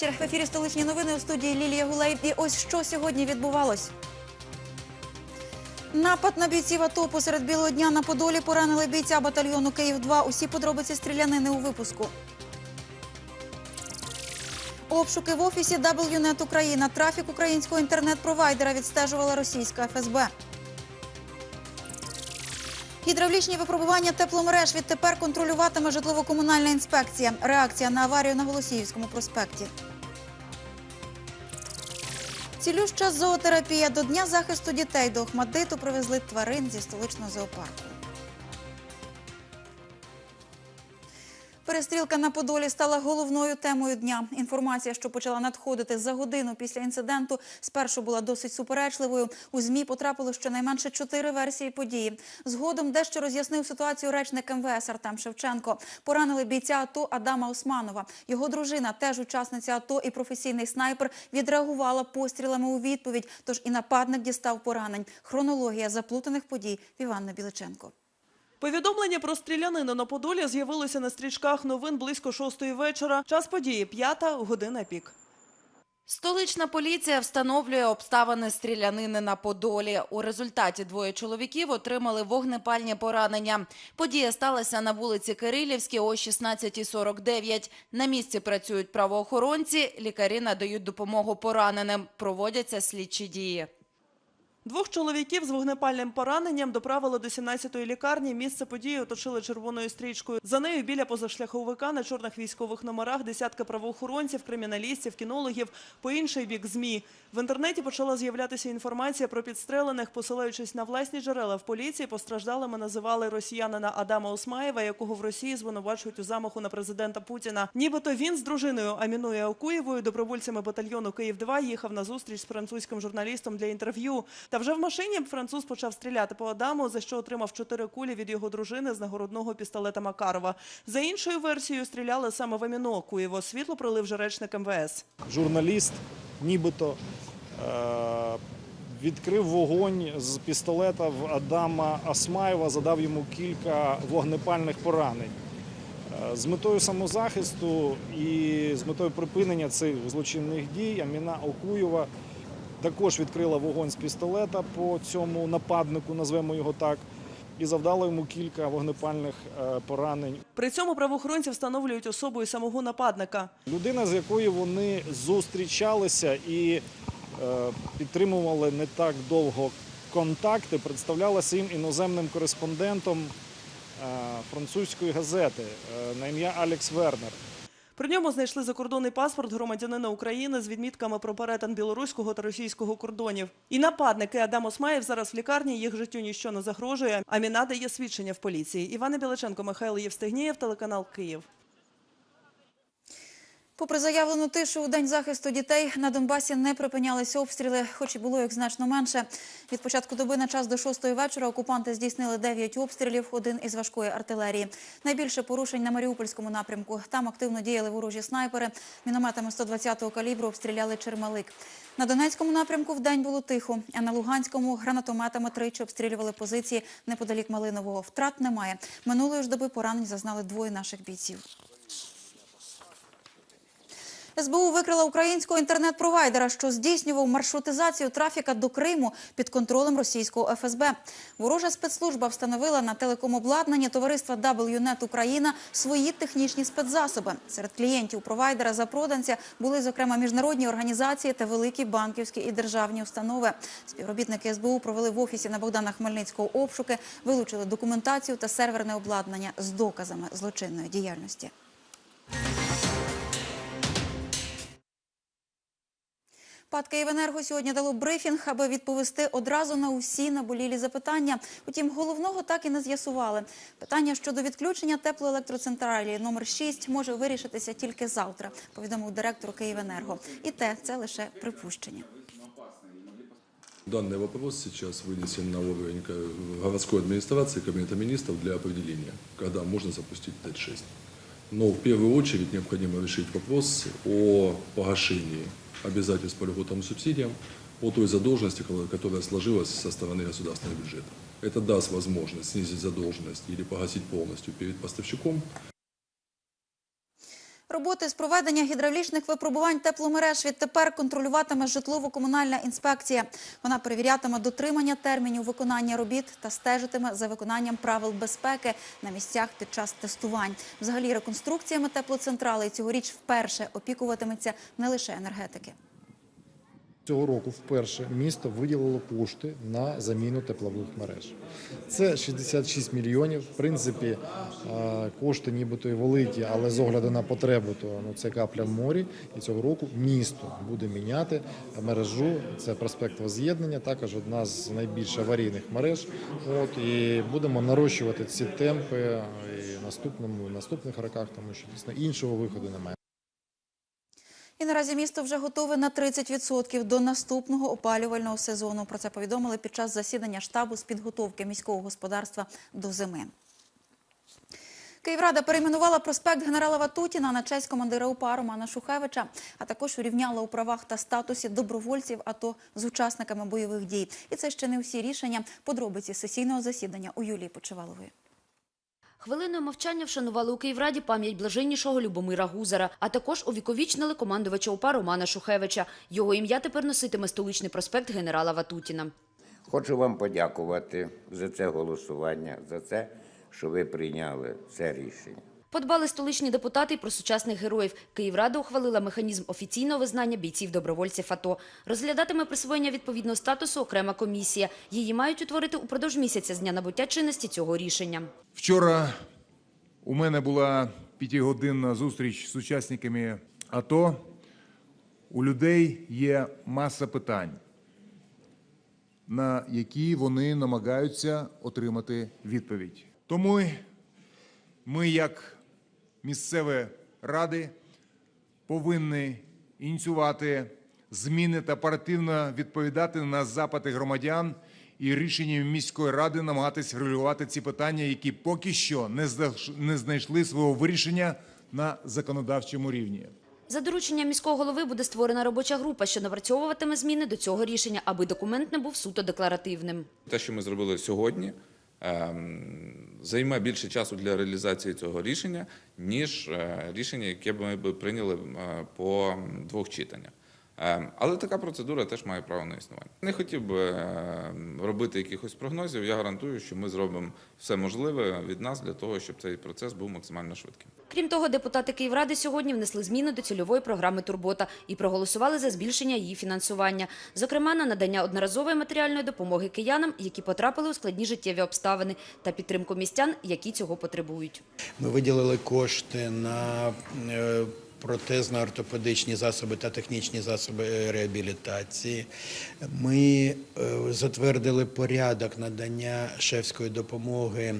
Вечір. В ефірі столичні новини у студії Лілія Гулей. І ось що сьогодні відбувалось. Напад на бійців АТО посеред білого дня на Подолі поранили бійця батальйону Київ-2. Усі подробиці стрілянини у випуску. Обшуки в офісі WNET Україна. Трафік українського інтернет-провайдера відстежувала російська ФСБ. Гідравлічні випробування тепломереж відтепер контролюватиме житлово-комунальна інспекція. Реакція на аварію на Голосіївському проспекті. Цілюща зоотерапія до Дня захисту дітей до Охмадиту привезли тварин зі столичного зоопарку. Перестрілка на Подолі стала головною темою дня. Інформація, що почала надходити за годину після інциденту, спершу була досить суперечливою. У ЗМІ потрапило щонайменше чотири версії події. Згодом дещо роз'яснив ситуацію речник МВС Артем Шевченко. Поранили бійця АТО Адама Османова. Його дружина, теж учасниця АТО і професійний снайпер, відреагувала пострілами у відповідь. Тож і нападник дістав поранень. Хронологія заплутаних подій в Іванна Біличенко. Повідомлення про стрілянину на Подолі з'явилося на стрічках новин близько шостої вечора. Час події п'ята година пік. Столична поліція встановлює обставини стрілянини на Подолі. У результаті двоє чоловіків отримали вогнепальні поранення. Подія сталася на вулиці Кирилівській о 16.49. На місці працюють правоохоронці, лікарі надають допомогу пораненим. Проводяться слідчі дії. Двох чоловіків з вогнепальним пораненням доправили до 17-ї лікарні. Місце події оточили червоною стрічкою. За нею біля позашляховика на чорних військових номерах десятки правоохоронців, криміналістів, кінологів, по інший бік ЗМІ. В інтернеті почала з'являтися інформація про підстрелених, посилаючись на власні джерела в поліції. Постраждалими називали росіянина Адама Осмаєва, якого в Росії звинувачують у замаху на президента Путіна. Нібито він з дружиною Аміною Акуєвою, добровольцями батальйону Київ 2 їхав на зустріч з французьким журналістом для інтерв'ю. Та вже в машині француз почав стріляти по Адаму, за що отримав чотири кулі від його дружини з нагородного пістолета Макарова. За іншою версією, стріляли саме в Аміно Акуєво. Світло пролив же речник МВС. журналіст нібито е, відкрив вогонь з пістолета в Адама Асмаєва, задав йому кілька вогнепальних поранень. Е, З метою самозахисту і з метою припинення цих злочинних дій Аміна Окуєва також відкрила вогонь з пістолета по цьому нападнику, назвемо його так, і завдала йому кілька вогнепальних е, поранень При цьому правоохоронці встановлюють особу самого нападника. Людина, з якою вони зустрічалися і е, підтримували не так довго контакти, представлялася їм іноземним кореспондентом е, французької газети на ім'я Алекс Вернер. При ньому знайшли закордонний паспорт громадянина України з відмітками про перетин білоруського та російського кордонів. І нападники Адам Осмаєв зараз в лікарні, їх життю ніщо не загрожує. Аміна дає свідчення в поліції. Івана Біличенко, Михайло Євстигнієв, телеканал Київ. Попри заявлену тишу у день захисту дітей на Донбасі не припинялися обстріли, хоч і було їх значно менше. Від початку доби на час до шостої вечора окупанти здійснили 9 обстрілів, один із важкої артилерії. Найбільше порушень на Маріупольському напрямку. Там активно діяли ворожі снайпери. Мінометами 120-го калібру обстріляли Чермалик. На Донецькому напрямку вдень було тихо, а на Луганському гранатометами тричі обстрілювали позиції неподалік Малинового. Втрат немає. Минулої ж доби поранень зазнали двоє наших бійців. СБУ викрила українського інтернет-провайдера, що здійснював маршрутизацію трафіка до Криму під контролем російського ФСБ. Ворожа спецслужба встановила на телекомобладнанні товариства WNET Україна свої технічні спецзасоби. Серед клієнтів провайдера запроданця були, зокрема, міжнародні організації та великі банківські і державні установи. Співробітники СБУ провели в офісі на Богдана Хмельницького обшуки, вилучили документацію та серверне обладнання з доказами злочинної діяльності. ПАД «Київенерго» сьогодні дало брифінг, аби відповісти одразу на усі наболілі запитання. Утім, головного так і не з'ясували. Питання щодо відключення теплоелектроцентралі номер 6 може вирішитися тільки завтра, повідомив директор «Київенерго». І те – це лише припущення. Данный вопрос сейчас вынесен на уровень ко- городской администрации, Кабинета министров для определения, когда можно запустить ТЭТ-6. Но в первую очередь необходимо решить вопрос о погашении обязательств по льготам и субсидиям, о той задолженности, ко- которая сложилась со стороны государственного бюджета. Это даст возможность снизить задолженность или погасить полностью перед поставщиком, Роботи з проведення гідравлічних випробувань тепломереж відтепер контролюватиме житлово-комунальна інспекція. Вона перевірятиме дотримання термінів виконання робіт та стежитиме за виконанням правил безпеки на місцях під час тестувань. Взагалі реконструкціями теплоцентрали цьогоріч вперше опікуватиметься не лише енергетики. Цього року вперше місто виділило кошти на заміну теплових мереж. Це 66 мільйонів. В принципі, кошти нібито і великі, але з огляду на потребу, то ну, це капля в морі. І цього року місто буде міняти мережу. Це проспект Воз'єднання, також одна з найбільш аварійних мереж. От, і будемо нарощувати ці темпи і наступному, наступних роках, тому що дійсно іншого виходу немає. І наразі місто вже готове на 30% до наступного опалювального сезону. Про це повідомили під час засідання штабу з підготовки міського господарства до зими. Київрада перейменувала проспект генерала Ватутіна на честь командира УПА Романа Шухевича, а також урівняла у правах та статусі добровольців АТО з учасниками бойових дій. І це ще не всі рішення. Подробиці сесійного засідання у Юлії Почивалової. Хвилиною мовчання вшанували у Київраді пам'ять блаженнішого Любомира Гузара, а також увіковічнили командувача УПА Романа Шухевича. Його ім'я тепер носитиме столичний проспект генерала Ватутіна. Хочу вам подякувати за це голосування, за це, що ви прийняли це рішення. Подбали столичні депутати про сучасних героїв. Київрада ухвалила механізм офіційного визнання бійців-добровольців АТО. Розглядатиме присвоєння відповідного статусу окрема комісія. Її мають утворити упродовж місяця з дня набуття чинності цього рішення. Вчора у мене була п'ятигодинна зустріч з учасниками АТО. У людей є маса питань, на які вони намагаються отримати відповідь. Тому ми, як місцеві ради, повинні ініціювати зміни та оперативно відповідати на запити громадян і рішенням міської ради намагатись врегулювати ці питання, які поки що не знайшли свого вирішення на законодавчому рівні. За дорученням міського голови буде створена робоча група, що напрацьовуватиме зміни до цього рішення, аби документ не був суто декларативним. Те, що ми зробили сьогодні, ем, займе більше часу для реалізації цього рішення, ніж е, рішення, яке ми б прийняли е, по двох читаннях. Ем, Але така процедура теж має право на існування. Не хотів би е, робити якихось прогнозів. Я гарантую, що ми зробимо все можливе від нас для того, щоб цей процес був максимально швидким. Крім того, депутати Київради сьогодні внесли зміни до цільової програми «Турбота» і проголосували за збільшення її фінансування. Зокрема, на надання одноразової матеріальної допомоги киянам, які потрапили у складні життєві обставини, та підтримку містян, які цього потребують. Ми виділили кошти на е, протезно-ортопедичні засоби та технічні засоби е, реабілітації. Ми е, затвердили порядок надання шефської допомоги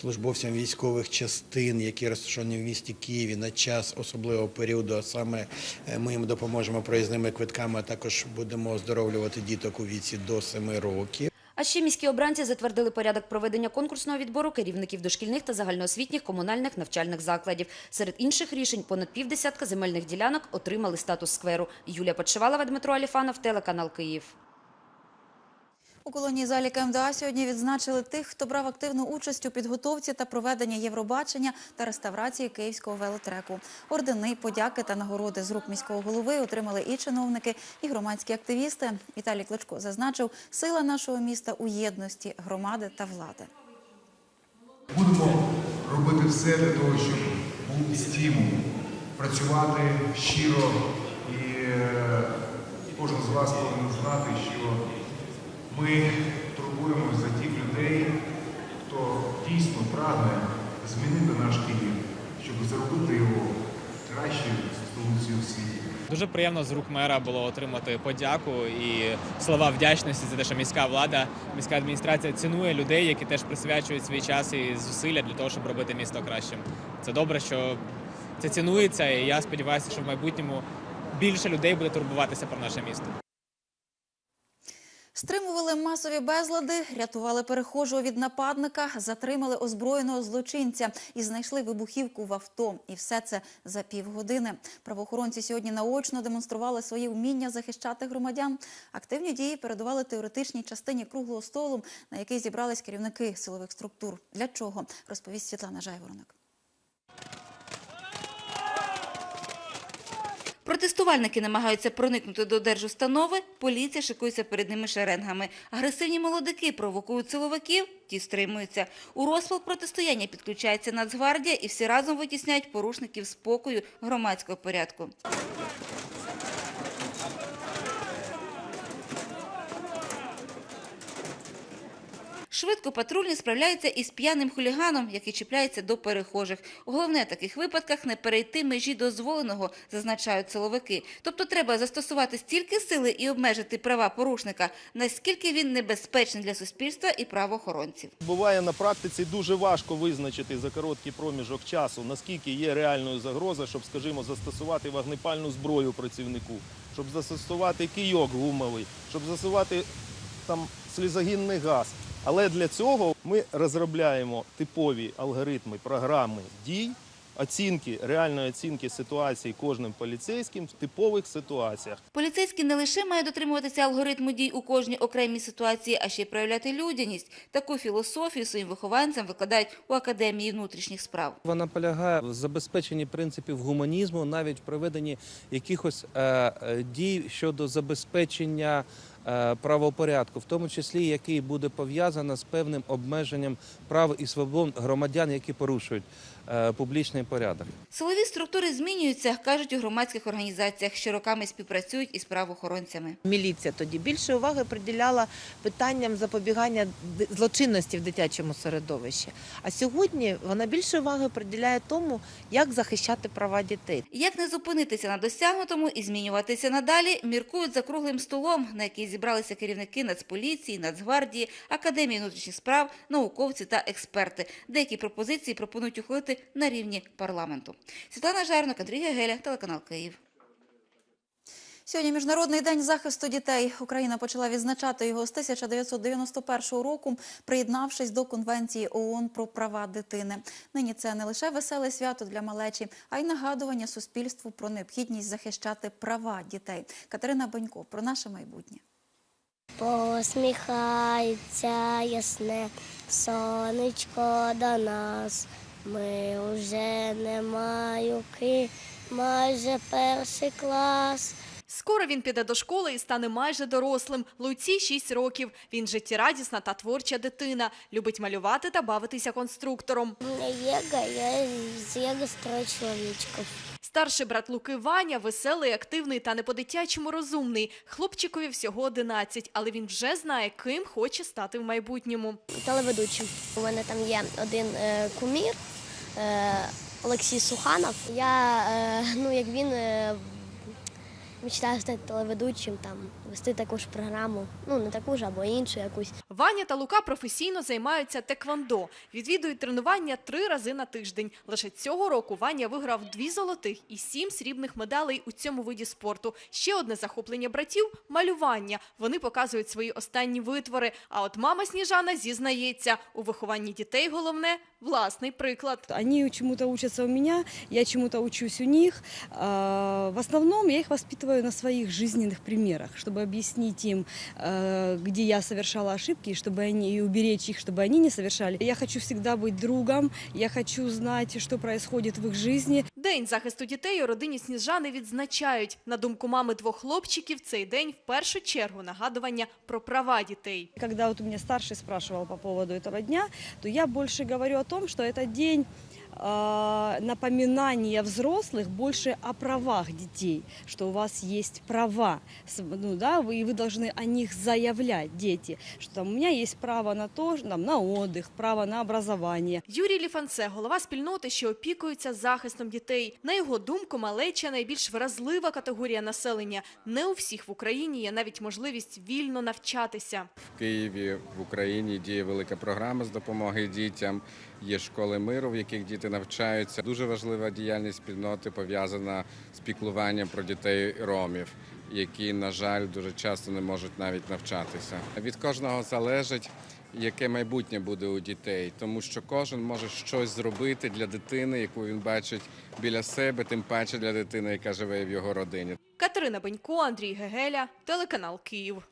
службовцям військових частин, які розташовані в місті Києві на час особливого періоду. А саме е, ми їм допоможемо проїзними квитками, а також будемо оздоровлювати діток у віці до 7 років. А ще міські обранці затвердили порядок проведення конкурсного відбору керівників дошкільних та загальноосвітніх комунальних навчальних закладів. Серед інших рішень понад півдесятка земельних ділянок отримали статус скверу. Юлія Подшивалова, Дмитро Аліфанов, телеканал Київ. У колонії залі КМДА сьогодні відзначили тих, хто брав активну участь у підготовці та проведенні Євробачення та реставрації київського велотреку. Ордени, подяки та нагороди з рук міського голови отримали і чиновники, і громадські активісти. Віталій Кличко зазначив, сила нашого міста у єдності громади та влади. Будемо робити все для того, щоб був стимул працювати щиро. І е, кожен з вас повинен знати, що ми турбуємося за тих людей, хто дійсно прагне змінити наш Київ, щоб зробити його кращою столицею в світі. Дуже приємно з рук мера було отримати подяку і слова вдячності за те, що міська влада, міська адміністрація цінує людей, які теж присвячують свій час і зусилля для того, щоб робити місто кращим. Це добре, що це цінується, і я сподіваюся, що в майбутньому більше людей буде турбуватися про наше місто. Стримували масові безлади, рятували перехожого від нападника, затримали озброєного злочинця і знайшли вибухівку в авто. І все це за півгодини. Правоохоронці сьогодні наочно демонстрували свої вміння захищати громадян. Активні дії передували теоретичній частині круглого столу, на який зібрались керівники силових структур. Для чого розповість Світлана Жайворонок. Протестувальники намагаються проникнути до держустанови, поліція шикується перед ними шеренгами. Агресивні молодики провокують силовиків, ті стримуються. У розпал протистояння підключається Нацгвардія і всі разом витісняють порушників спокою громадського порядку. Швидко патрульні справляються із п'яним хуліганом, який чіпляється до перехожих. Головне в таких випадках не перейти межі дозволеного, зазначають силовики. Тобто треба застосувати стільки сили і обмежити права порушника, наскільки він небезпечний для суспільства і правоохоронців. Буває на практиці дуже важко визначити за короткий проміжок часу, наскільки є реальною загроза, щоб, скажімо, застосувати вогнепальну зброю працівнику, щоб застосувати кийок гумовий, щоб застосувати там слізогінний газ. Але для цього ми розробляємо типові алгоритми, програми дій, оцінки, реальної оцінки ситуації кожним поліцейським в типових ситуаціях. Поліцейські не лише мають дотримуватися алгоритму дій у кожній окремій ситуації, а ще й проявляти людяність. Таку філософію своїм вихованцям викладають у Академії внутрішніх справ. Вона полягає в забезпеченні принципів гуманізму, навіть в проведенні якихось е, е, дій щодо забезпечення е, правопорядку, в тому числі який буде пов'язано з певним обмеженням прав і свобод громадян, які порушують публічний порядок. Силові структури змінюються, кажуть у громадських організаціях, що роками співпрацюють із правоохоронцями. Міліція тоді більше уваги приділяла питанням запобігання злочинності в дитячому середовищі. А сьогодні вона більше уваги приділяє тому, як захищати права дітей. Як не зупинитися на досягнутому і змінюватися надалі, міркують за круглим столом, на який зібралися керівники Нацполіції, Нацгвардії, Академії внутрішніх справ, науковці та експерти. Деякі пропозиції пропонують ухвалити на рівні парламенту. Світлана Жарнок, Андрій Гегеля, телеканал Київ. Сьогодні Міжнародний день захисту дітей. Україна почала відзначати його з 1991 року, приєднавшись до Конвенції ООН про права дитини. Нині це не лише веселе свято для малечі, а й нагадування суспільству про необхідність захищати права дітей. Катерина Бонько про наше майбутнє. Посміхається ясне сонечко до нас. Ми вже не маюки, майже перший клас. Скоро він піде до школи і стане майже дорослим. Луці 6 років. Він життєрадісна та творча дитина. Любить малювати та бавитися конструктором. Єга, я з Єга строю чоловічків. Старший брат Луки Ваня веселий, активний та не по-дитячому розумний. Хлопчикові всього 11, але він вже знає, ким хоче стати в майбутньому. Телеведучим. У мене там є один е, кумір Олексій Суханов. Я, е, ну як він, е, мечтаю стати телеведучим, там, вести таку ж програму, ну не таку ж або іншу якусь. Ваня та Лука професійно займаються теквондо. Відвідують тренування три рази на тиждень. Лише цього року Ваня виграв дві золотих і сім срібних медалей у цьому виді спорту. Ще одне захоплення братів – малювання. Вони показують свої останні витвори. А от мама Сніжана зізнається, у вихованні дітей головне – власний приклад. Они чему-то учатся у меня, я чему-то учусь у них. В основном я их воспитываю на своих жизненных примерах, чтобы объяснить им, э, где я совершала ошибки, и чтобы они и уберечь их, чтобы они не совершали. Я хочу всегда быть другом, я хочу знать, что происходит в их жизни. День захисту дітей у родині Сніжани відзначають. На думку мами двох хлопчиків, цей день в першу чергу нагадування про права дітей. Когда вот у меня старший спрашивал по поводу этого дня, то я больше говорю о том, что это день э, напоминания взрослых больше о правах детей, что у вас есть права, С- ну да, вы, и вы должны о них заявлять, дети, что там у меня есть право на то, там, на отдых, право на образование. Юрій Ліфанце, голова спільноти, що опікується захистом дітей. На його думку, малеча найбільш вразлива категорія населення. Не у всіх в Україні є навіть можливість вільно навчатися. В Києві, в Україні діє велика програма з допомоги дітям. Є школи миру, в яких діти навчаються. Дуже важлива діяльність спільноти пов'язана з піклуванням про дітей ромів, які, на жаль, дуже часто не можуть навіть навчатися. Від кожного залежить. Яке майбутнє буде у дітей, тому що кожен може щось зробити для дитини, яку він бачить біля себе, тим паче для дитини, яка живе в його родині. Катерина Бенько, Андрій Гегеля, телеканал Київ.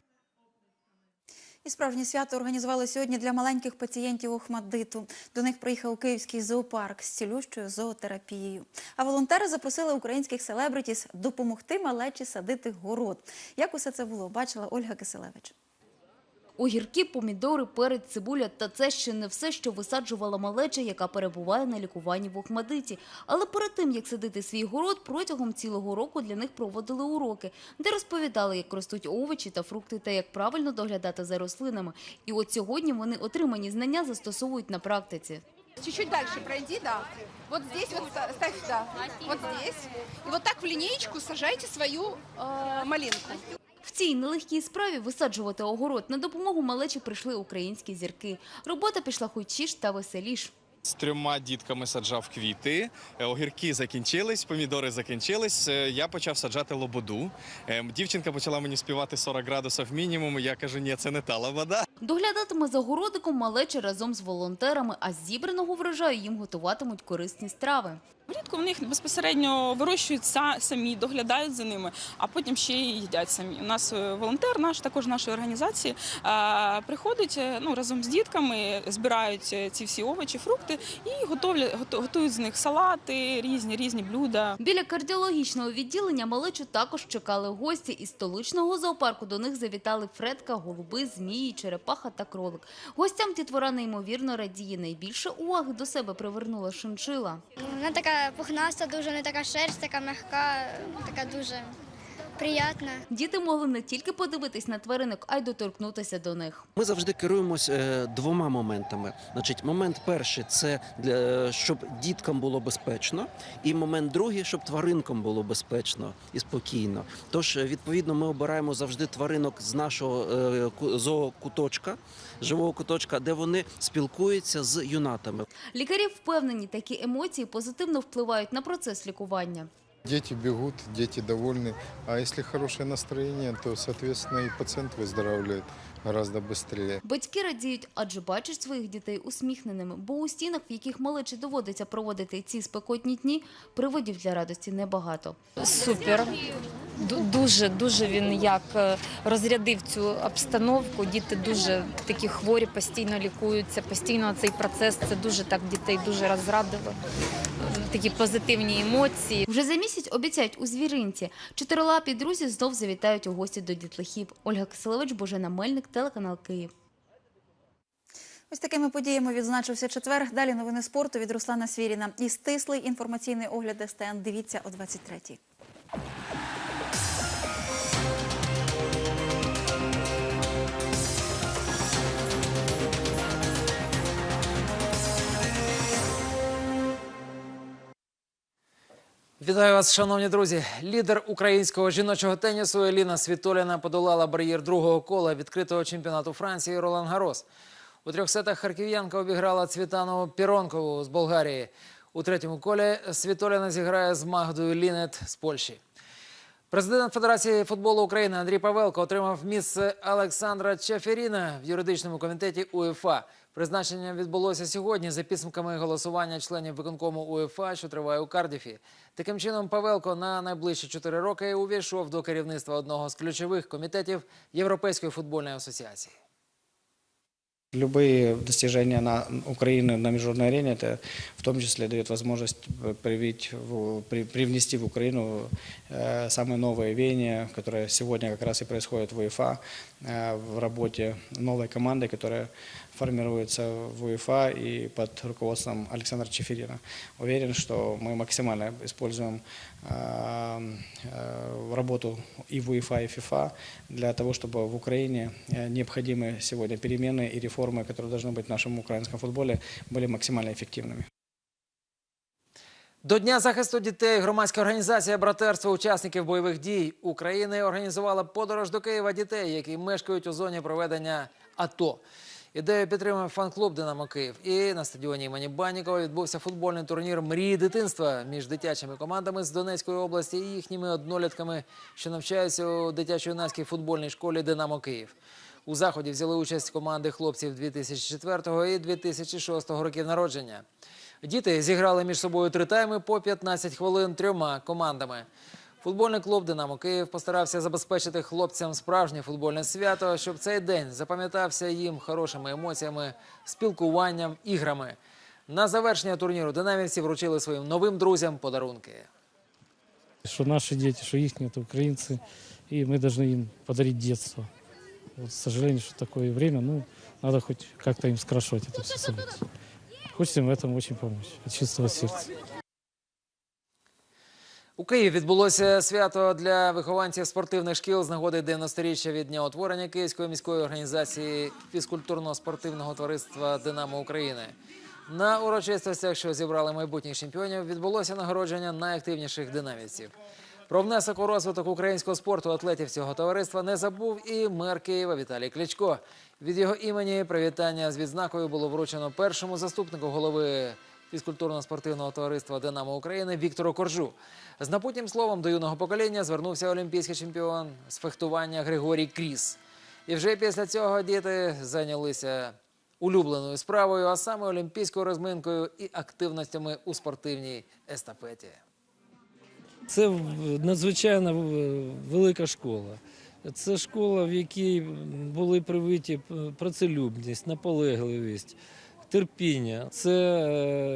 І справжнє свято організували сьогодні для маленьких пацієнтів Охмадиту. До них приїхав київський зоопарк з цілющою зоотерапією. А волонтери запросили українських селебритіс допомогти малечі садити город. Як усе це було, бачила Ольга Киселевич. Огірки, помідори, перець, цибуля – та це ще не все, що висаджувала малеча, яка перебуває на лікуванні в Охмадиті. Але перед тим, як садити свій город, протягом цілого року для них проводили уроки, де розповідали, як ростуть овочі та фрукти та як правильно доглядати за рослинами. І от сьогодні вони отримані знання застосовують на практиці. Чуть-чуть дальше пройди, да. Вот здесь вот ставь, да. Вот здесь. И вот так в линеечку сажайте свою э, малинку. В цій нелегкій справі висаджувати огород на допомогу малечі прийшли українські зірки. Робота пішла хочіш та веселіш. З трьома дітками саджав квіти, е, огірки закінчились, помідори закінчились. е, Я почав саджати лободу. Е, Дівчинка почала мені співати 40 градусів мінімум. Я кажу, ні, це не та лобода. Доглядатиме за городиком малеча разом з волонтерами, а з зібраного врожаю їм готуватимуть корисні страви. Влітку в них безпосередньо вирощують са- самі, доглядають за ними, а потім ще й їдять самі. У нас е, волонтер, наш також нашої організації, е, приходить е, ну, разом з дітками, збирають ці всі овочі, фрукти і готовлять, гото- готують з них салати, різні різні блюда. Біля кардіологічного відділення малечу також чекали гості. Із столичного зоопарку до них завітали фредка, голуби, змії, черепаха та кролик. Гостям дітвора неймовірно радіє. Найбільше уваги до себе привернула шиншила. Вона така пухнаста, дуже не така шерсть, така м'яка, така дуже приятна. Діти могли не тільки подивитись на тваринок, а й доторкнутися до них. Ми завжди керуємось е, двома моментами. Значить, момент перший це для щоб діткам було безпечно, і момент другий, щоб тваринкам було безпечно і спокійно. Тож, е, відповідно, ми обираємо завжди тваринок з нашого е, ку- зоокуточка, живого куточка, де вони спілкуються з юнатами. Лікарі впевнені, такі емоції позитивно впливають на процес лікування. Дети бегут, дети довольны. А если хорошее настроение, то, соответственно, и пациент выздоравливает гораздо быстрее. Батьки радіють, адже бачать своїх дітей усміхненими, бо у стінах, в яких малечі доводиться проводити ці спекотні дні, приводів для радості небагато. Супер. Ду- Дуже дуже він як е, розрядив цю обстановку. Діти дуже такі хворі, постійно лікуються. Постійно цей процес це дуже так дітей дуже розрадило. Такі позитивні емоції. Вже за місяць обіцяють у звіринці. Чотирилапі друзі знов завітають у гості до дітлахів. Ольга Киселевич, Божена Мельник, телеканал Київ. Ось такими подіями відзначився четвер. Далі новини спорту від Руслана Свіріна. І стислий інформаційний огляд СТН. Дивіться о 23-й. Вітаю вас, шановні друзі. Лідер українського жіночого тенісу Еліна Світоліна подолала бар'єр другого кола відкритого чемпіонату Франції Ролан Гарос. У трьох сетах харків'янка обіграла Цвітанову Піронкову з Болгарії. У третьому колі Світоліна зіграє з Магдою Лінет з Польщі. Президент Федерації футболу України Андрій Павелко отримав місце Олександра Чаферіна в юридичному комітеті УЄФА. Призначення відбулося сьогодні за підсумками голосування членів виконкому УЄФА, що триває у Кардіфі. Таким чином, Павелко на найближчі чотири роки увійшов до керівництва одного з ключових комітетів Європейської футбольної асоціації. Любые достижения на Украины на международной арене, это в том числе дает возможность привить, в- при- привнести в Украину э, самые новые веяния, которые сегодня как раз и происходят в УЕФА, э, в работе новой команды, которая формируется в УЕФА и под руководством Александра Чеферина. Уверен, что мы максимально используем э, э, работу и в УЕФА, и ФИФА для того, чтобы в Украине э, необходимые сегодня перемены и реформы, которые должны быть в нашем украинском футболе, были максимально эффективными. До Дня захисту дітей громадська організація Братерство учасників бойових дій України організувала подорож до Києва дітей, які мешкають у зоні проведення АТО. Ідею підтримав фан-клуб Динамо Київ. І на стадіоні імені Баннікова відбувся футбольний турнір Мрії дитинства між дитячими командами з Донецької області і їхніми однолітками, що навчаються у дитячо-юнацькій футбольній школі Динамо Київ. У заході взяли участь команди хлопців 2004 і 2006 років народження. Діти зіграли між собою три тайми по 15 хвилин трьома командами. Футбольний клуб Динамо Київ постарався забезпечити хлопцям справжнє футбольне свято, щоб цей день запам'ятався їм хорошими емоціями, спілкуванням, іграми. На завершення турніру динамівці вручили своїм новим друзям подарунки. Что наши дети, что их это украинцы, и мы должны им подарить детство. Вот, к сожалению, что такое время, ну, надо хоть как-то им скрашивать это все событие. Хочется им в этом очень помочь, от чистого сердца. У Києві відбулося свято для вихованців спортивних шкіл з нагоди 90-річчя від дня утворення Київської міської організації фізкультурно-спортивного товариства Динамо України. На урочистостях, що зібрали майбутніх чемпіонів, відбулося нагородження найактивніших динамівців. Про внесок у розвиток українського спорту атлетів цього товариства не забув і мер Києва Віталій Кличко. Від його імені привітання з відзнакою було вручено першому заступнику голови фізкультурно-спортивного товариства Динамо України Віктору Коржу. З напутнім словом до юного покоління звернувся олімпійський чемпіон з фехтування Григорій Кріс. І вже після цього діти зайнялися улюбленою справою, а саме олімпійською розминкою і активностями у спортивній естафеті. Це надзвичайно велика школа. Це школа, в якій були привиті працелюбність, наполегливість, терпіння. Це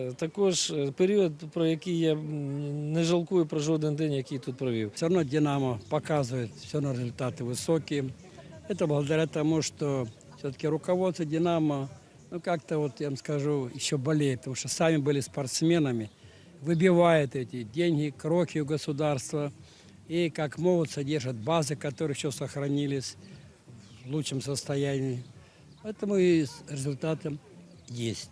е, також е, період, про який я м, не жалкую про жоден день, який тут провів. Все равно «Динамо» показывает, все равно результаты высокие. Это благодаря тому, что все-таки руководство «Динамо», ну как-то вот, я вам скажу, еще болеет, потому что сами были спортсменами, выбивает эти деньги, крохи у государства, и как могут содержат базы, которые еще сохранились в лучшем состоянии. Поэтому и с- результатом есть.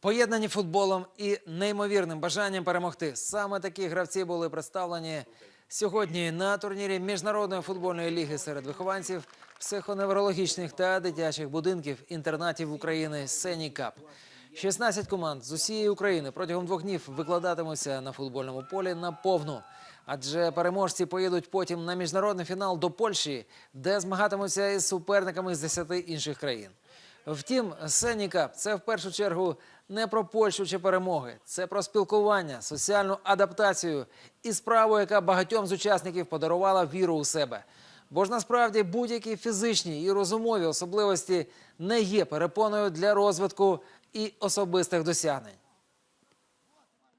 Поєднані футболом і неймовірним бажанням перемогти. Саме такі гравці були представлені сьогодні на турнірі Міжнародної футбольної ліги серед вихованців психоневрологічних та дитячих будинків інтернатів України Сені Кап. 16 команд з усієї України протягом двох днів викладатимуться на футбольному полі на повну. Адже переможці поїдуть потім на міжнародний фінал до Польщі, де змагатимуться із суперниками з 10 інших країн. Втім, Сеніка це в першу чергу не про Польщу чи перемоги, це про спілкування, соціальну адаптацію і справу, яка багатьом з учасників подарувала віру у себе. Бо ж насправді будь-які фізичні і розумові особливості не є перепоною для розвитку і особистих досягнень.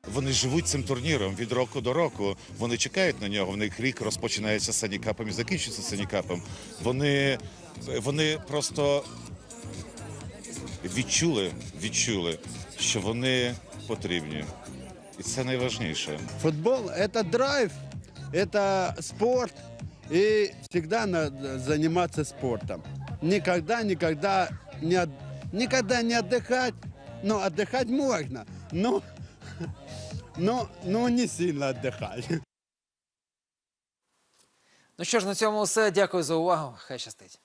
Вони живуть цим турніром від року до року. Вони чекають на нього. В них рік розпочинається санікапом і закінчується санікапом. Вони, вони просто відчули, відчули, що вони потрібні. І це найважніше. Футбол – это драйв, это спорт, и всегда надо заниматься спортом. Никогда, никогда не, от- никогда не отдыхать, но отдыхать можно, но, но, но не сильно отдыхать. Ну що ж, на цьому все. Дякую за увагу. Хай щастить.